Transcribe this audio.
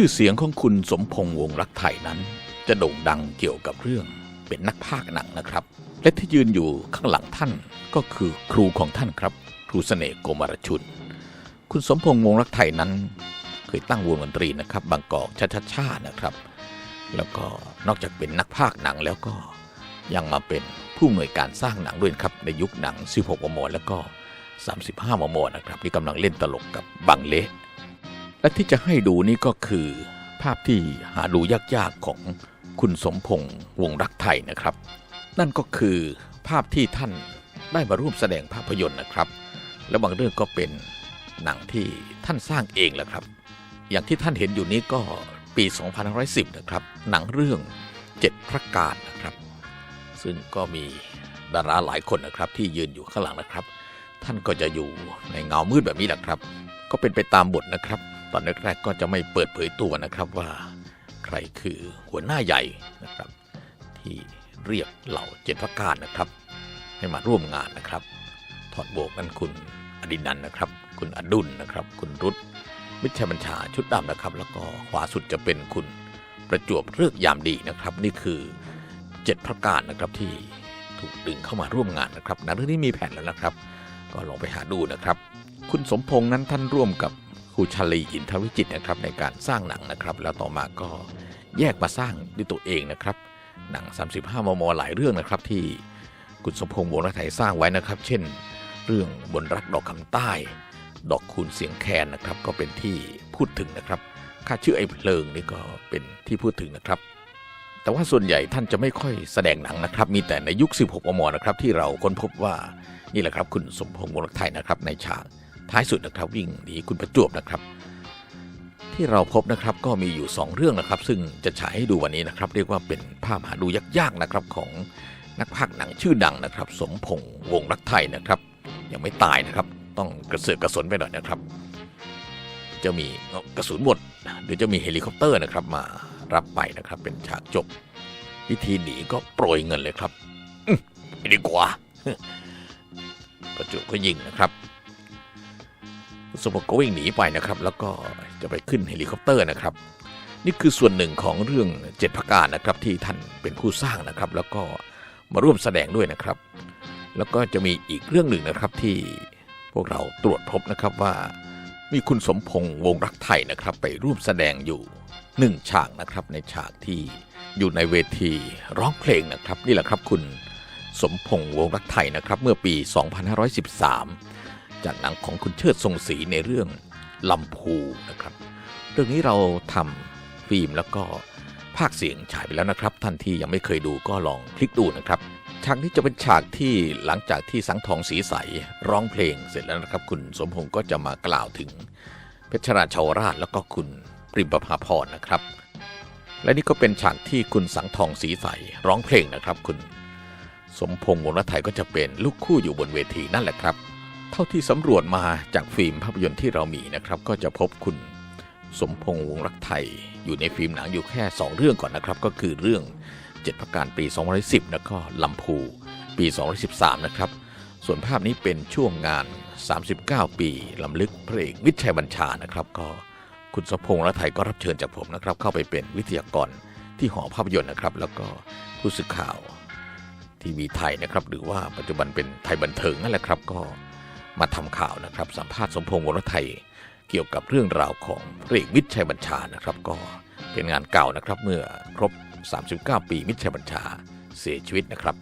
ชื่อเสียงของคุณสมพงษ์วงรักไทยนั้น จะโด่งดังเกี่ยวกับเรื่องเป็นนักพากย์หนังนะครับ และที่ยืนอยู่ข้างหลังท่านก็คือครูของท่านครับ ครูเสน่ห์โกมารชุน คุณสมพงษ์วงรักไทยนั้น เคยตั้งวงดนตรีนะครับ บางกอกชาชาชานะครับ แล้วก็นอกจากเป็นนักพากย์หนังแล้วก็ยังมาเป็นผู้อำนวยการสร้างหนังด้วยครับในยุคหนัง 16 มม แล้วก็ 35 มม นะครับที่กำลังเล่นตลกกับบังเละ และที่จะให้ดูนี่ก็คือ ภาพที่หาดูยากๆของคุณสมพงษ์วงรักไทยนะครับ นั่นก็คือภาพที่ท่านได้มาร่วมแสดงภาพยนตร์นะครับ และบางเรื่องก็เป็นหนังที่ท่านสร้างเองแหละครับ อย่างที่ท่านเห็นอยู่นี้ก็ปี 2510 นะครับ หนังเรื่องเจ็ดพระการนะครับ ซึ่งก็มีดาราหลายคนนะครับ ที่ยืนอยู่ข้างหลังนะครับ ท่านก็จะอยู่ในเงามืดแบบนี้แหละครับ ก็เป็นไปตามบทนะครับ ตอนแรกๆก็จะไม่เปิดเผยตัวนะครับว่า ใครคือหัวหน้าใหญ่นะครับ ที่เรียกเหล่าเจ็ดพระการนะครับ ให้มาร่วมงานนะครับ ถอดโบกนั้นคุณอดินันนะครับ คุณอดุลนะครับ คุณรุตมิชัยบัญชาชุดดำนะครับ แล้วก็ขวาสุดจะเป็นคุณประจวบเลือกยามดีนะครับ นี่คือเจ็ดพระการนะครับที่ถูกดึงเข้ามาร่วมงานนะครับหนังเรื่องนี้มีแผนแล้วนะครับ ก็ลองไปหาดูนะครับ คุณสมพงษ์นั้นท่านร่วมกับ รูชาลีอินทวิจิตนะครับในการสร้างหนังนะครับ แล้วต่อมาก็แยกมาสร้างด้วยตัวเองนะครับ หนัง 35 มม หลายเรื่องนะครับ ที่คุณสมพงษ์วงรักไทยสร้างไว้นะครับ เช่น เรื่องบนรักดอกคำใต้ ดอกคูณเสียงแคนนะครับ ก็เป็นที่พูดถึงนะครับค่าชื่อไอ้เพลิงนี่ก็เป็นที่พูดถึงนะครับ แต่ว่าส่วนใหญ่ท่านจะไม่ค่อยแสดงหนังนะครับ มีแต่ในยุค 16 มม นะครับ ที่เราค้นพบว่านี่แหละครับ คุณสมพงษ์วงรักไทยนะครับในฉาก ท้ายสุดนะครับวิ่งหนีคุณประจวบนะครับ ที่เราพบนะครับก็มีอยู่ 2 เรื่องนะครับ ซึ่งจะฉายให้ดูวันนี้นะครับ เรียกว่าเป็นภาพหาดูยากๆนะครับของนักพากย์หนังชื่อดังนะครับ สมพงษ์วงรักไทยนะครับ ยังไม่ตายนะครับ ต้องกระเสือกกระสนไปหน่อยนะครับ จะมีกระสุนหมดเดี๋ยวจะมีเฮลิคอปเตอร์นะครับ มารับไปนะครับเป็นฉากจบวิธีหนีก็โปรยเงินเลยครับอื้อไปดีกว่า ประจุก็ยิงนะครับ สมบก็วิ่งหนีไปนะครับ แล้วก็จะไปขึ้นเฮลิคอปเตอร์นะครับ นี่คือส่วนหนึ่งของเรื่องเจ็ดพระการนะครับที่ท่านเป็นผู้สร้างนะครับ แล้วก็มาร่วมแสดงด้วยนะครับ แล้วก็จะมีอีกเรื่องหนึ่งนะครับที่พวกเราตรวจพบนะครับว่ามีคุณสมพงษ์วงรักไทยนะครับ ไปร่วมแสดงอยู่หนึ่งฉากนะครับ ในฉากที่อยู่ในเวทีร้องเพลงนะครับ นี่แหละครับคุณสมพงษ์วงรักไทยนะครับ เมื่อปี 2513 จากหนังของคุณเชิดทรงศรีในเรื่องลำพูนะครับ เรื่องนี้เราทำฟิล์มแล้วก็ภาคเสียงฉายไปแล้วนะครับ ท่านที่ยังไม่เคยดูก็ลองคลิกดูนะครับฉากนี้จะเป็นฉากที่หลังจากที่สังทองสีใสร้องเพลงเสร็จแล้วนะครับ คุณสมพงศ์ก็จะมากล่าวถึงเพชรราชาวราชแล้วก็คุณปริมประภาพรนะครับ และนี่ก็เป็นฉากที่คุณสังทองสีใสร้องเพลงนะครับ คุณ สมพงษ์วงรัไทยก็จะเป็นลูกคู่อยู่บนเวทีนั่นแหละครับ เท่าที่สำรวจมาจากฟิล์มภาพยนตร์ที่เรามีนะครับ ก็จะพบคุณสมพงษ์วงรักไทย อยู่ในฟิล์มหนังอยู่แค่ 2 เรื่องก่อนนะครับ ก็คือเรื่อง7ประการปี 2010 แล้วก็ลำพูปี 2013 นะครับ ส่วนภาพนี้เป็นช่วงงาน 39 ปีลำลึกพระเอกวิชัยบัญชานะครับ ก็คุณสมพงษ์รักไทยก็รับเชิญจากผมนะครับ เข้าไปเป็นวิทยากรที่หอภาพยนตร์นะครับ แล้วก็ผู้สื่อข่าวทีวีไทยนะครับ หรือว่าปัจจุบันเป็นไทยบันเทิงนั่นแหละครับก็ มาทำข่าวนะครับ สัมภาษณ์สมพงษ์วรไทย เกี่ยวกับเรื่องราวของพระเอกมิตรชัยบัญชานะครับ ก็เป็นงานเก่านะครับเมื่อครบ 39 ปีมิตรชัยบัญชาเสียชีวิตนะครับ